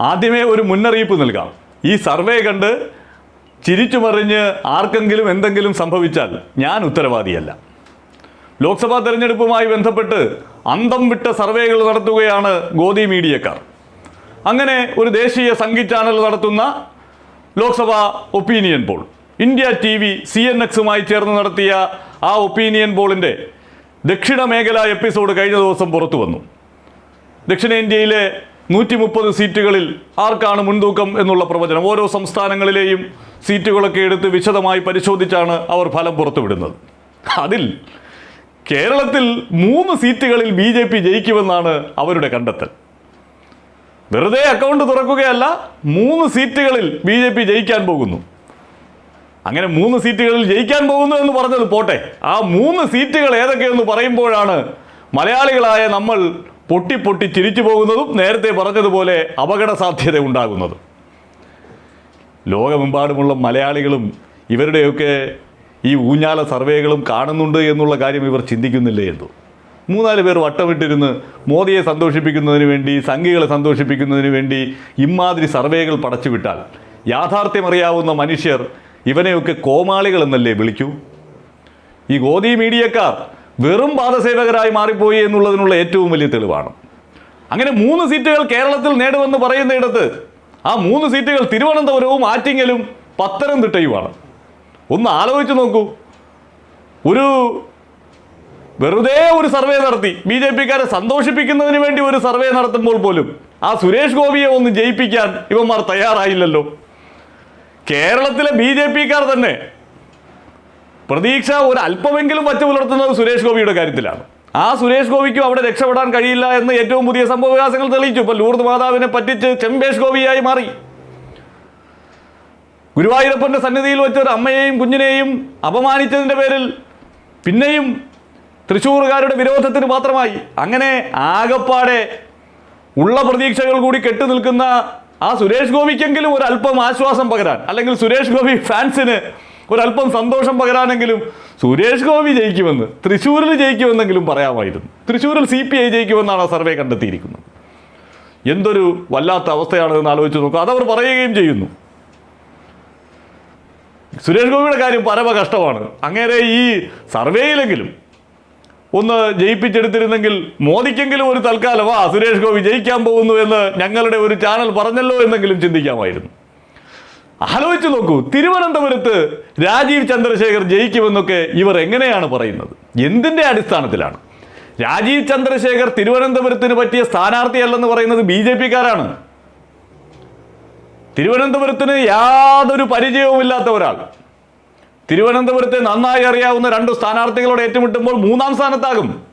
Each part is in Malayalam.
ആദ്യമേ ഒരു മുന്നറിയിപ്പ് നൽകാം. ഈ സർവേ കണ്ട് ചിരിച്ചു മറിഞ്ഞ് ആർക്കെങ്കിലും എന്തെങ്കിലും സംഭവിച്ചാൽ ഞാൻ ഉത്തരവാദിയല്ല. ലോക്സഭാ തെരഞ്ഞെടുപ്പുമായി ബന്ധപ്പെട്ട് അന്തം വിട്ട സർവേകൾ നടത്തുകയാണ് ഗോദി മീഡിയക്കാർ. അങ്ങനെ ഒരു ദേശീയ സംഘി ചാനൽ നടത്തുന്ന Lok Sabha opinion poll India T V C N എക്സുമായി ചേർന്ന് നടത്തിയ ആ ഒപ്പീനിയൻ പോളിന്റെ ദക്ഷിണ മേഖല എപ്പിസോഡ് കഴിഞ്ഞ ദിവസം പുറത്തു വന്നു ദക്ഷിണേന്ത്യയിലെ നൂറ്റി മുപ്പത് സീറ്റുകളിൽ ആർക്കാണ് മുൻതൂക്കം എന്നുള്ള പ്രവചനം? ഓരോ സംസ്ഥാനങ്ങളിലെയും സീറ്റുകളൊക്കെ എടുത്ത് വിശദമായി പരിശോധിച്ചാണ് അവർ ഫലം പുറത്തുവിടുന്നത്. അതിൽ കേരളത്തിൽ മൂന്ന് സീറ്റുകളിൽ ബി ജെ പി ജയിക്കുമെന്നാണ് അവരുടെ കണ്ടെത്തൽ. വെറുതെ അക്കൗണ്ട് തുറക്കുകയല്ല മൂന്ന് സീറ്റുകളിൽ ബി ജെ പി ജയിക്കാൻ പോകുന്നു. അങ്ങനെ മൂന്ന് സീറ്റുകളിൽ ജയിക്കാൻ പോകുന്നു എന്ന് പറഞ്ഞത് പോട്ടെ. ആ മൂന്ന് സീറ്റുകൾ ഏതൊക്കെയെന്ന് പറയുമ്പോഴാണ് മലയാളികളായ നമ്മൾ പൊട്ടി പൊട്ടി ചിരിച്ചു പോകുന്നതും നേരത്തെ പറഞ്ഞതുപോലെ അപകട സാധ്യത ഉണ്ടാകുന്നതും. ലോകമെമ്പാടുമുള്ള മലയാളികളും ഇവരുടെയൊക്കെ ഈ ഊഞ്ഞാല സർവേകളും കാണുന്നുണ്ട് എന്നുള്ള കാര്യം ഇവർ ചിന്തിക്കുന്നില്ലേ എന്തോ? മൂന്നാൽ പേർ വട്ടമിട്ടിരുന്ന് മോദിയെ സന്തോഷിപ്പിക്കുന്നതിന് വേണ്ടി സംഘികളെ സന്തോഷിപ്പിക്കുന്നതിന് വേണ്ടി ഇമാതിരി സർവേകൾ പടച്ചുവിട്ടാൽ യാഥാർത്ഥ്യമറിയാവുന്ന മനുഷ്യർ ഇവനെയൊക്കെ കോമാളികളെന്നല്ലേ വിളിക്കൂ? ഈ ഗോദി മീഡിയക്കാർ വെറും പാദസേവകരായി മാറിപ്പോയി എന്നുള്ളതിനുള്ള ഏറ്റവും വലിയ തെളിവാണ്. അങ്ങനെ മൂന്ന് സീറ്റുകൾ കേരളത്തിൽ നേടുമെന്ന് പറയുന്നിടത്ത് ആ മൂന്ന് സീറ്റുകൾ തിരുവനന്തപുരവും ആറ്റിങ്ങലും പത്തനംതിട്ടയുമാണ്. ഒന്ന് ആലോചിച്ച് നോക്കൂ. ഒരു വെറുതെ ഒരു സർവേ നടത്തി. ബി ജെ പിക്കാരെ സന്തോഷിപ്പിക്കുന്നതിന് വേണ്ടി ഒരു സർവേ നടത്തുമ്പോൾ പോലും ആ സുരേഷ് ഗോപിയെ ഒന്ന് ജയിപ്പിക്കാൻ ഇവന്മാർ തയ്യാറായില്ലല്ലോ. കേരളത്തിലെ ബി ജെ പിക്കാർ തന്നെ പ്രതീക്ഷ ഒരു അല്പമെങ്കിലും വച്ചു പുലർത്തുന്നത് സുരേഷ് ഗോപിയുടെ കാര്യത്തിലാണ്. ആ സുരേഷ് ഗോപിക്കും അവിടെ രക്ഷപ്പെടാൻ കഴിയില്ല എന്ന് ഏറ്റവും പുതിയ സംഭവവികാസങ്ങൾ തെളിയിച്ചു. ഇപ്പൊ ലൂർദ് മാതാവിനെ പറ്റിച്ച് ചെമ്പേഷ് ഗോപിയായി മാറി. ഗുരുവായൂരപ്പന്റെ സന്നിധിയിൽ വെച്ച് ഒരു അമ്മയെയും കുഞ്ഞിനെയും അപമാനിച്ചതിന്റെ പേരിൽ പിന്നെയും തൃശ്ശൂറുകാരുടെ വിരോധത്തിന് മാത്രമായി. അങ്ങനെ ആകപ്പാടെ ഉള്ള പ്രതീക്ഷകൾ കൂടി കെട്ടു നിൽക്കുന്ന ആ സുരേഷ് ഗോപിക്കെങ്കിലും ഒരു അല്പം ആശ്വാസം പകരാൻ അല്ലെങ്കിൽ സുരേഷ് ഗോപി ഫാൻസിന് ഒരല്പം സന്തോഷം പകരാനെങ്കിലും സുരേഷ് ഗോപി ജയിക്കുമെന്ന് തൃശ്ശൂരിൽ ജയിക്കുമെന്നെങ്കിലും പറയാമായിരുന്നു. തൃശ്ശൂരിൽ സി പി ഐ ജയിക്കുമെന്നാണ് ആ സർവേ കണ്ടെത്തിയിരിക്കുന്നത്. എന്തൊരു വല്ലാത്ത അവസ്ഥയാണെന്ന് ആലോചിച്ച് നോക്കുക. അതവർ പറയുകയും ചെയ്യുന്നു. സുരേഷ് ഗോപിയുടെ കാര്യം പരമ കഷ്ടമാണ്. അങ്ങേരെ ഈ സർവേയിലെങ്കിലും ഒന്ന് ജയിപ്പിച്ചെടുത്തിരുന്നെങ്കിൽ മോദിക്കെങ്കിലും ഒരു തൽക്കാലം ആ സുരേഷ് ഗോപി ജയിക്കാൻ പോകുന്നു എന്ന് ഞങ്ങളുടെ ഒരു ചാനൽ പറഞ്ഞല്ലോ എന്നെങ്കിലും ചിന്തിക്കാമായിരുന്നു. ആലോചിച്ച് നോക്കൂ തിരുവനന്തപുരത്ത് രാജീവ് ചന്ദ്രശേഖർ ജയിക്കുമെന്നൊക്കെ ഇവർ എങ്ങനെയാണ് പറയുന്നത്? എന്തിന്റെ അടിസ്ഥാനത്തിലാണ്? രാജീവ് ചന്ദ്രശേഖർ തിരുവനന്തപുരത്തിന് പറ്റിയ സ്ഥാനാർത്ഥിയല്ലെന്ന് പറയുന്നത് ബി ജെ പിക്കാരാണ്. തിരുവനന്തപുരത്തിന് യാതൊരു പരിചയവുമില്ലാത്ത ഒരാൾ. തിരുവനന്തപുരത്തെ നന്നായി അറിയാവുന്ന രണ്ട് സ്ഥാനാർത്ഥികളോട് ഏറ്റുമുട്ടുമ്പോൾ മൂന്നാം സ്ഥാനത്താകും.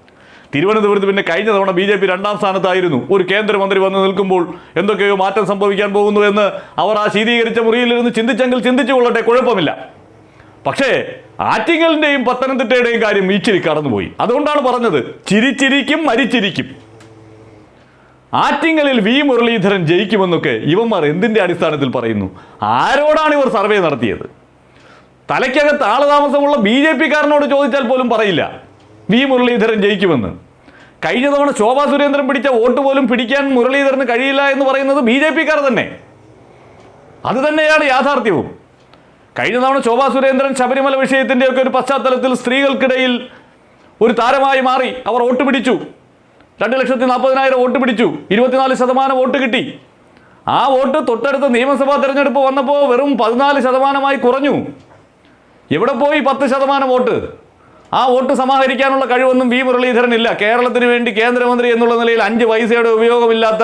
തിരുവനന്തപുരത്ത് പിന്നെ കഴിഞ്ഞ തവണ ബി ജെ പി രണ്ടാം സ്ഥാനത്തായിരുന്നു. ഒരു കേന്ദ്രമന്ത്രി വന്ന് നിൽക്കുമ്പോൾ എന്തൊക്കെയോ മാറ്റം സംഭവിക്കാൻ പോകുന്നു എന്ന് അവർ ആ ശീതീകരിച്ച മുറിയിലിരുന്ന് ചിന്തിച്ചെങ്കിൽ ചിന്തിച്ചു കൊള്ളട്ടെ കുഴപ്പമില്ല. പക്ഷേ ആറ്റിങ്ങലിന്റെയും പത്തനംതിട്ടയുടെയും കാര്യം ഈച്ചിരി കടന്നുപോയി. അതുകൊണ്ടാണ് പറഞ്ഞത് ചിരിച്ചിരിക്കും മരിച്ചിരിക്കും. ആറ്റിങ്ങലിൽ വി മുരളീധരൻ ജയിക്കുമെന്നൊക്കെ ഇവന്മാർ എന്തിന്റെ അടിസ്ഥാനത്തിൽ പറയുന്നു? ആരോടാണ് ഇവർ സർവേ നടത്തിയത്? തലയ്ക്കകത്ത് ആളതാമസമുള്ള ബി ജെ പിക്കാരനോട് ചോദിച്ചാൽ പോലും പറയില്ല. വി മുരളീധരൻ ജയിക്കുമെന്ന്. കഴിഞ്ഞ തവണ ശോഭാ സുരേന്ദ്രൻ പിടിച്ച വോട്ട് പോലും പിടിക്കാൻ മുരളീധരന് കഴിയില്ല എന്ന് പറയുന്നത് ബി ജെ പിക്കാർ തന്നെ. അത് തന്നെയാണ് യാഥാർത്ഥ്യവും. കഴിഞ്ഞ തവണ ശോഭാ സുരേന്ദ്രൻ ശബരിമല വിഷയത്തിന്റെയൊക്കെ ഒരു പശ്ചാത്തലത്തിൽ സ്ത്രീകൾക്കിടയിൽ ഒരു താരമായി മാറി അവർ വോട്ട് പിടിച്ചു. രണ്ട് ലക്ഷത്തി നാൽപ്പതിനായിരം വോട്ട് പിടിച്ചു. ഇരുപത്തിനാല് ശതമാനം വോട്ട് കിട്ടി. ആ വോട്ട് തൊട്ടടുത്ത നിയമസഭാ തെരഞ്ഞെടുപ്പ് വന്നപ്പോൾ വെറും പതിനാല് ശതമാനമായി കുറഞ്ഞു. എവിടെ പോയി പത്ത് ശതമാനം വോട്ട്? ആ വോട്ട് സമാഹരിക്കാനുള്ള കഴിവൊന്നും വി മുരളീധരൻ ഇല്ല കേരളത്തിന് വേണ്ടി കേന്ദ്രമന്ത്രി എന്നുള്ള നിലയിൽ അഞ്ച് പൈസയുടെ ഉപയോഗമില്ലാത്ത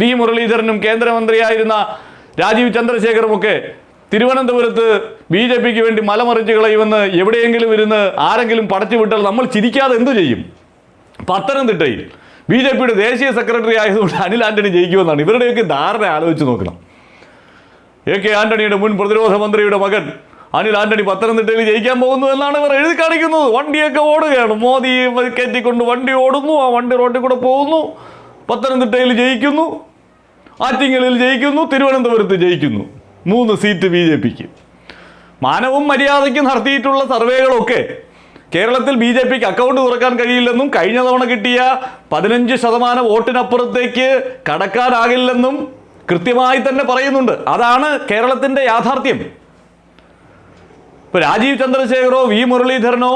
വി മുരളീധരനും കേന്ദ്രമന്ത്രിയായിരുന്ന രാജീവ് ചന്ദ്രശേഖറുമൊക്കെ തിരുവനന്തപുരത്ത് ബി ജെ പിക്ക് വേണ്ടി മലമറിച്ച് കളയുമെന്ന് എവിടെയെങ്കിലും ഇരുന്ന് ആരെങ്കിലും പടച്ചു വിട്ടാൽ നമ്മൾ ചിരിക്കാതെ എന്തു ചെയ്യും? പത്തനംതിട്ടയിൽ ബി ജെ പിയുടെ ദേശീയ സെക്രട്ടറി ആയതുകൊണ്ട് അനിൽ ആന്റണി ജയിക്കുമെന്നാണ്. ഇവരുടെയൊക്കെ ധാരണ ആലോചിച്ച് നോക്കണം. എ കെ ആന്റണിയുടെ മുൻ പ്രതിരോധ മന്ത്രിയുടെ മകൻ അനിൽ ആന്റണി പത്തനംതിട്ടയിൽ ജയിക്കാൻ പോകുന്നു എന്നാണ് ഇവർ എഴുതി കാണിക്കുന്നത്. വണ്ടിയൊക്കെ ഓടുകയാണ്. മോദി കയറ്റിക്കൊണ്ട് വണ്ടി ഓടുന്നു. ആ വണ്ടി റോഡിൽ കൂടെ പോകുന്നു. പത്തനംതിട്ടയിൽ ജയിക്കുന്നു. ആറ്റിങ്ങലിൽ ജയിക്കുന്നു. തിരുവനന്തപുരത്ത് ജയിക്കുന്നു. മൂന്ന് സീറ്റ് ബി ജെ പിക്ക്. മാനവും മര്യാദയ്ക്കും നടത്തിയിട്ടുള്ള സർവേകളൊക്കെ കേരളത്തിൽ ബി ജെ പിക്ക് അക്കൗണ്ട് തുറക്കാൻ കഴിയില്ലെന്നും കഴിഞ്ഞ തവണ കിട്ടിയ പതിനഞ്ച് ശതമാനം വോട്ടിനപ്പുറത്തേക്ക് കടക്കാനാകില്ലെന്നും കൃത്യമായി തന്നെ പറയുന്നുണ്ട്. അതാണ് കേരളത്തിന്റെ യാഥാർത്ഥ്യം. ഇപ്പൊ രാജീവ് ചന്ദ്രശേഖരോ വി. മുരളീധരനോ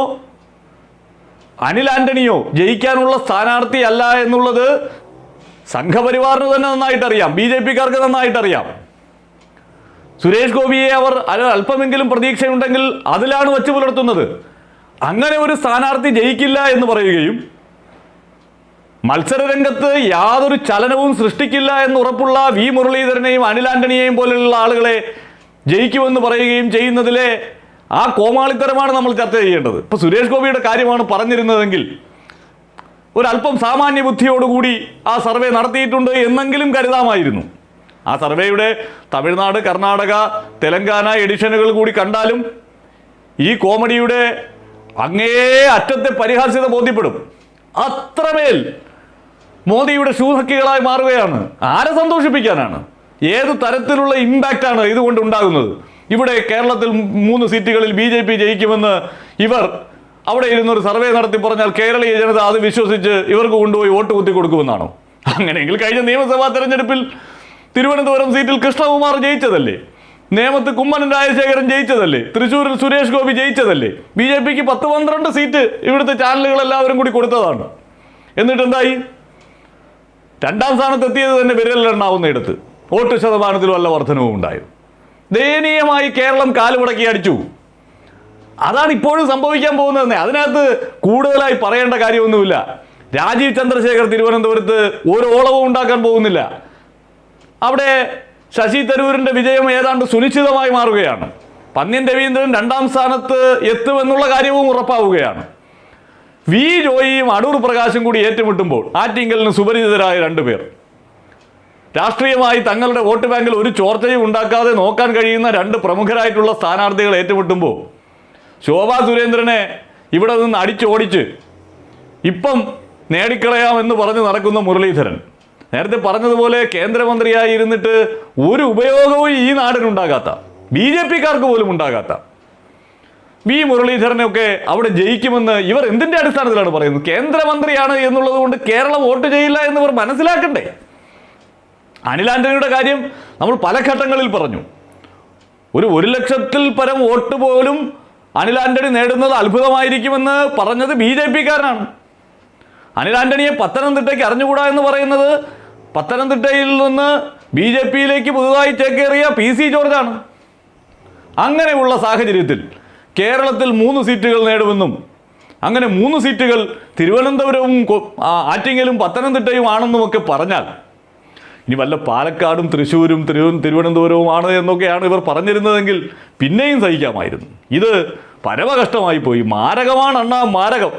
അനിൽ ആന്റണിയോ ജയിക്കാനുള്ള സ്ഥാനാർത്ഥി അല്ല എന്നുള്ളത് സംഘപരിവാറിന് തന്നെ നന്നായിട്ട് അറിയാം ബി ജെ പിക്കാർക്ക് നന്നായിട്ട് അറിയാം സുരേഷ് ഗോപിയെ അവർ അല്പമെങ്കിലും പ്രതീക്ഷയുണ്ടെങ്കിൽ അതിലാണ് വച്ചു പുലർത്തുന്നത്. അങ്ങനെ ഒരു സ്ഥാനാർത്ഥി ജയിക്കില്ല എന്ന് പറയുകയും മത്സരരംഗത്ത് യാതൊരു ചലനവും സൃഷ്ടിക്കില്ല എന്ന് ഉറപ്പുള്ള വി. മുരളീധരനെയും അനിൽ ആന്റണിയെയും പോലെയുള്ള ആളുകളെ ജയിക്കുമെന്ന് പറയുകയും ചെയ്യുന്നതിലെ ആ കോമാളിത്തരമാണ് നമ്മൾ ചർച്ച ചെയ്യേണ്ടത്. ഇപ്പോൾ സുരേഷ് ഗോപിയുടെ കാര്യമാണ് പറഞ്ഞിരുന്നതെങ്കിൽ ഒരല്പം സാമാന്യ ബുദ്ധിയോടുകൂടി ആ സർവേ നടത്തിയിട്ടുണ്ട് എന്നെങ്കിലും കരുതാമായിരുന്നു. ആ സർവേയുടെ തമിഴ്നാട് കർണാടക തെലങ്കാന എഡിഷനുകൾ കൂടി കണ്ടാലും ഈ കോമഡിയുടെ അങ്ങേ അറ്റത്തെ പരിഹാസ്യത ബോധ്യപ്പെടും. അത്രമേൽ മോദിയുടെ ശൂഹക്കികളായി മാറുകയാണ്. ആരെ സന്തോഷിപ്പിക്കാനാണ്? ഏത് തരത്തിലുള്ള ഇമ്പാക്റ്റാണ് ഇതുകൊണ്ട് ഉണ്ടാകുന്നത്? ഇവിടെ കേരളത്തിൽ മൂന്ന് സീറ്റുകളിൽ ബി ജെ പി ജയിക്കുമെന്ന് ഇവർ അവിടെ ഇരുന്നൊരു സർവേ നടത്തി പറഞ്ഞാൽ കേരളീയ ജനത അത് വിശ്വസിച്ച് ഇവർക്ക് കൊണ്ടുപോയി വോട്ട് കുത്തി കൊടുക്കുമെന്നാണോ? അങ്ങനെയെങ്കിൽ കഴിഞ്ഞ നിയമസഭാ തെരഞ്ഞെടുപ്പിൽ തിരുവനന്തപുരം സീറ്റിൽ കൃഷ്ണകുമാർ ജയിച്ചതല്ലേ? നേമത്ത് കുമ്മനൻ രാജശേഖരൻ ജയിച്ചതല്ലേ? തൃശ്ശൂരിൽ സുരേഷ് ഗോപി ജയിച്ചതല്ലേ? ബി ജെ പിക്ക് പത്ത് പന്ത്രണ്ട് സീറ്റ് ഇവിടുത്തെ ചാനലുകൾ എല്ലാവരും കൂടി കൊടുത്തതാണ്. എന്നിട്ട് എന്തായി രണ്ടാം സ്ഥാനത്ത് തന്നെ തന്നെ വിരലിലെണ്ണാവുന്നിടത്ത് വോട്ട് ശതമാനത്തിൽ വല്ല വർധനവും ഉണ്ടായത്. ദയനീയമായി കേരളം കാലുമുടക്കി അടിച്ചു. അതാണ് ഇപ്പോഴും സംഭവിക്കാൻ പോകുന്നത് അതിനകത്ത് കൂടുതലായി പറയേണ്ട കാര്യമൊന്നുമില്ല. രാജീവ് ചന്ദ്രശേഖർ തിരുവനന്തപുരത്ത് ഒരു ഓളവും ഉണ്ടാക്കാൻ പോകുന്നില്ല. അവിടെ ശശി തരൂരിന്റെ വിജയം ഏതാണ്ട് സുനിശ്ചിതമായി മാറുകയാണ്. പന്ന്യൻ രവീന്ദ്രൻ രണ്ടാം സ്ഥാനത്ത് എത്തുമെന്നുള്ള കാര്യവും ഉറപ്പാവുകയാണ്. വി ജോയിയും അടൂർ പ്രകാശും കൂടി ഏറ്റുമുട്ടുമ്പോൾ ആറ്റിങ്കലിന് സുപരിചിതരായ രണ്ടുപേർ. രാഷ്ട്രീയമായി തങ്ങളുടെ വോട്ട് ബാങ്കിൽ ഒരു ചോർച്ചയും ഉണ്ടാക്കാതെ നോക്കാൻ കഴിയുന്ന രണ്ട് പ്രമുഖരായിട്ടുള്ള സ്ഥാനാർത്ഥികൾ ഏറ്റുമുട്ടുമ്പോൾ ശോഭാ സുരേന്ദ്രനെ ഇവിടെ നിന്ന് അടിച്ചോടിച്ച് ഇപ്പം നേടിക്കളയാമെന്ന് പറഞ്ഞ് നടക്കുന്ന മുരളീധരൻ. നേരത്തെ പറഞ്ഞതുപോലെ കേന്ദ്രമന്ത്രിയായി ഇരുന്നിട്ട് ഒരു ഉപയോഗവും ഈ നാടിനുണ്ടാകാത്ത ബി ജെ പിക്കാർക്ക് പോലും ഉണ്ടാകാത്ത. വി മുരളീധരനൊക്കെ അവിടെ ജയിക്കുമെന്ന് ഇവർ എന്തിന്റെ അടിസ്ഥാനത്തിലാണ് പറയുന്നത്? കേന്ദ്രമന്ത്രിയാണ് എന്നുള്ളത് കൊണ്ട് കേരളം വോട്ട് ചെയ്യില്ല എന്ന് ഇവർ മനസ്സിലാക്കണ്ടേ? അനിൽ ആന്റണിയുടെ കാര്യം നമ്മൾ പല ഘട്ടങ്ങളിൽ പറഞ്ഞു. ഒരു ഒരു ലക്ഷത്തിൽ പരം വോട്ട് പോലും അനിൽ ആന്റണി നേടുന്നത് അത്ഭുതമായിരിക്കുമെന്ന് പറഞ്ഞത് ബി ജെ പിക്കാരനാണ്. അനിൽ ആന്റണിയെ പത്തനംതിട്ടയ്ക്ക് അറിഞ്ഞുകൂടാ എന്ന് പറയുന്നത് പത്തനംതിട്ടയിൽ നിന്ന് ബി ജെ പിയിലേക്ക് പുതുതായി ചേക്കേറിയ പി സി ജോർജാണ്. അങ്ങനെയുള്ള സാഹചര്യത്തിൽ കേരളത്തിൽ മൂന്ന് സീറ്റുകൾ നേടുമെന്നും അങ്ങനെ മൂന്ന് സീറ്റുകൾ തിരുവനന്തപുരവും ആറ്റിങ്ങലും പത്തനംതിട്ടയും ആണെന്നുമൊക്കെ പറഞ്ഞാൽ ഇനി വല്ല പാലക്കാടും തൃശ്ശൂരും തിരു തിരുവനന്തപുരവുമാണ് എന്നൊക്കെയാണ് ഇവർ പറഞ്ഞിരുന്നതെങ്കിൽ പിന്നെയും സഹിക്കാമായിരുന്നു. ഇത് പരമകഷ്ടമായി പോയി. മാരകമാണ് അണ്ണാ മാരകം.